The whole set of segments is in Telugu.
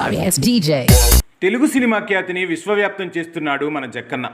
sorry ass DJ. Telugu cinema ఖ్యాతిని విశ్వవ్యాప్తం చేస్తున్నాడు మన జక్కన్న.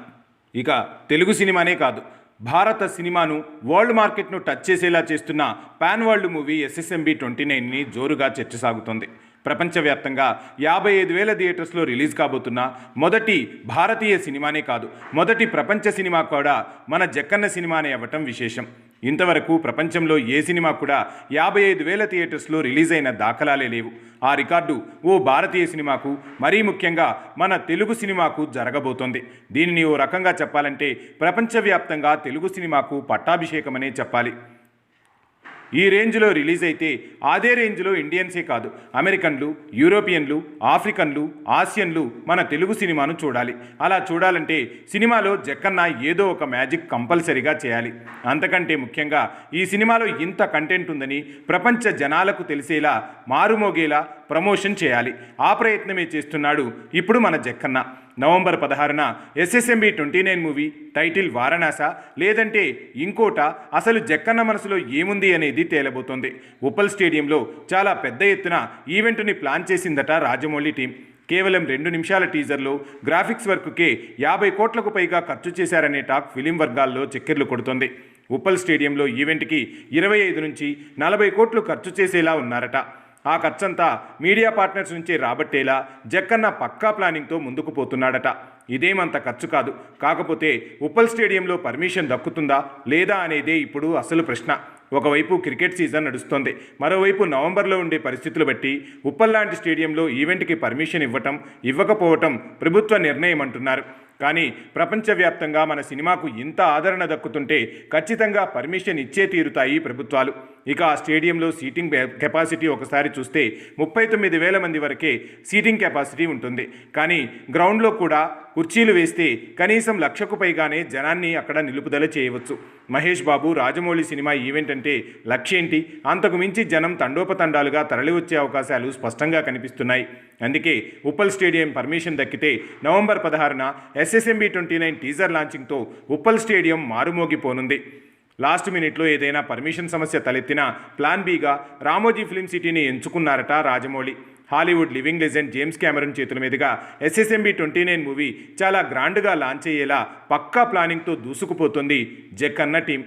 ఇక తెలుగు సినిమానే కాదు భారత సినిమాను వరల్డ్ మార్కెట్ను టచ్ చేసేలా చేస్తున్న pan world movie SSMB twenty నైన్ని జోరుగా చర్చ సాగుతోంది ప్రపంచవ్యాప్తంగా యాభై ఐదు వేల థియేటర్స్లో రిలీజ్ కాబోతున్న మొదటి భారతీయ సినిమానే కాదు మొదటి ప్రపంచ సినిమా కూడా మన జక్కన్న సినిమానే అవ్వటం విశేషం. ఇంతవరకు ప్రపంచంలో ఏ సినిమా కూడా యాభై ఐదు వేల థియేటర్స్లో రిలీజ్ అయిన దాఖలాలే లేవు. ఆ రికార్డు ఓ భారతీయ సినిమాకు మరీ ముఖ్యంగా మన తెలుగు సినిమాకు జరగబోతోంది. దీనిని ఓ రకంగా చెప్పాలంటే ప్రపంచవ్యాప్తంగా తెలుగు సినిమాకు పట్టాభిషేకమనే చెప్పాలి. ఈ రేంజ్లో రిలీజ్ అయితే అదే రేంజ్లో ఇండియన్సే కాదు. అమెరికన్లు యూరోపియన్లు ఆఫ్రికన్లు ఆసియన్లు మన తెలుగు సినిమాను చూడాలి. అలా చూడాలంటే సినిమాలో జక్కన్న ఏదో ఒక మ్యాజిక్ కంపల్సరీగా చేయాలి. అంతకంటే ముఖ్యంగా ఈ సినిమాలో ఇంత కంటెంట్ ఉందని ప్రపంచ జనాలకు తెలిసేలా మారుమోగేలా ప్రమోషన్ చేయాలి. ఆ ప్రయత్నమే చేస్తున్నాడు ఇప్పుడు మన జక్కన్న. నవంబర్ పదహారున SSMB twenty nine movie title Varanasi లేదంటే ఇంకోట అసలు జక్కన్న మనసులో ఏముంది అనేది తేలబోతోంది. ఉప్పల్ స్టేడియంలో చాలా పెద్ద ఎత్తున ఈవెంట్ని ప్లాన్ చేసిందట రాజమౌళి టీం. కేవలం రెండు నిమిషాల టీజర్లో గ్రాఫిక్స్ వర్క్కే యాభై కోట్లకు పైగా ఖర్చు చేశారనే టాక్ ఫిలిం వర్గాల్లో చక్కెర్లు కొడుతోంది. ఉప్పల్ స్టేడియంలో ఈవెంట్కి ఇరవై ఐదు నుంచి నలభై కోట్లు ఖర్చు చేసేలా ఉన్నారట. ఆ ఖర్చంతా మీడియా పార్ట్నర్స్ నుంచే రాబట్టేలా జక్కన్న పక్కా ప్లానింగ్తో ముందుకు పోతున్నాడట. ఇదేమంత ఖర్చు కాదు. కాకపోతే ఉప్పల్ స్టేడియంలో పర్మిషన్ దక్కుతుందా లేదా అనేదే ఇప్పుడు అసలు ప్రశ్న. ఒకవైపు క్రికెట్ సీజన్ నడుస్తోంది. మరోవైపు నవంబర్లో ఉండే పరిస్థితులు బట్టి ఉప్పల్ లాంటి స్టేడియంలో ఈవెంట్కి పర్మిషన్ ఇవ్వటం ఇవ్వకపోవటం ప్రభుత్వ నిర్ణయం అంటున్నారు కానీ ప్రపంచవ్యాప్తంగా మన సినిమాకు ఇంత ఆదరణ దక్కుతుంటే ఖచ్చితంగా పర్మిషన్ ఇచ్చే తీరుతాయి ప్రభుత్వాలు. ఇక ఆ స్టేడియంలో సీటింగ్ కెపాసిటీ ఒకసారి చూస్తే ముప్పై తొమ్మిది వేల మంది వరకే సీటింగ్ కెపాసిటీ ఉంటుంది. కానీ గ్రౌండ్లో కూడా కుర్చీలు వేస్తే కనీసం లక్షకు పైగానే జనాన్ని అక్కడ నిలుపుదల చేయవచ్చు. మహేష్ బాబు రాజమౌళి సినిమా ఈవెంట్ అంటే లక్ష్యేంటి అంతకు మించి జనం తండోపతండాలుగా తరలివచ్చే అవకాశాలు స్పష్టంగా కనిపిస్తున్నాయి. అందుకే ఉప్పల్ స్టేడియం పర్మిషన్ దక్కితే నవంబర్ పదహారున ఎస్ఎస్ఎంబి ట్వంటీ నైన్ టీజర్ లాంచింగ్తో ఉప్పల్ స్టేడియం మారుమోగిపోనుంది. లాస్ట్ మినిట్లో ఏదైనా పర్మిషన్ సమస్య తలెత్తినా ప్లాన్ బీగా రామోజీ ఫిలిం సిటీని ఎంచుకున్నారట Rajamouli. Hollywood living legend James Cameron చేతుల మీదుగా ఎస్ఎస్ఎంబి ట్వంటీ నైన్ మూవీ చాలా గ్రాండ్గా లాంచ్ అయ్యేలా పక్కా ప్లానింగ్తో దూసుకుపోతుంది జక్కన్న టీం.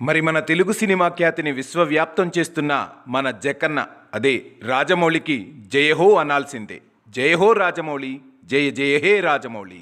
మరి మన తెలుగు సినిమా ఖ్యాతిని విశ్వవ్యాప్తం చేస్తున్న మన జక్కన్న అదే రాజమౌళికి జయహో అనాల్సిందే. జయహో రాజమౌళి జయ జయ హే రాజమౌళి.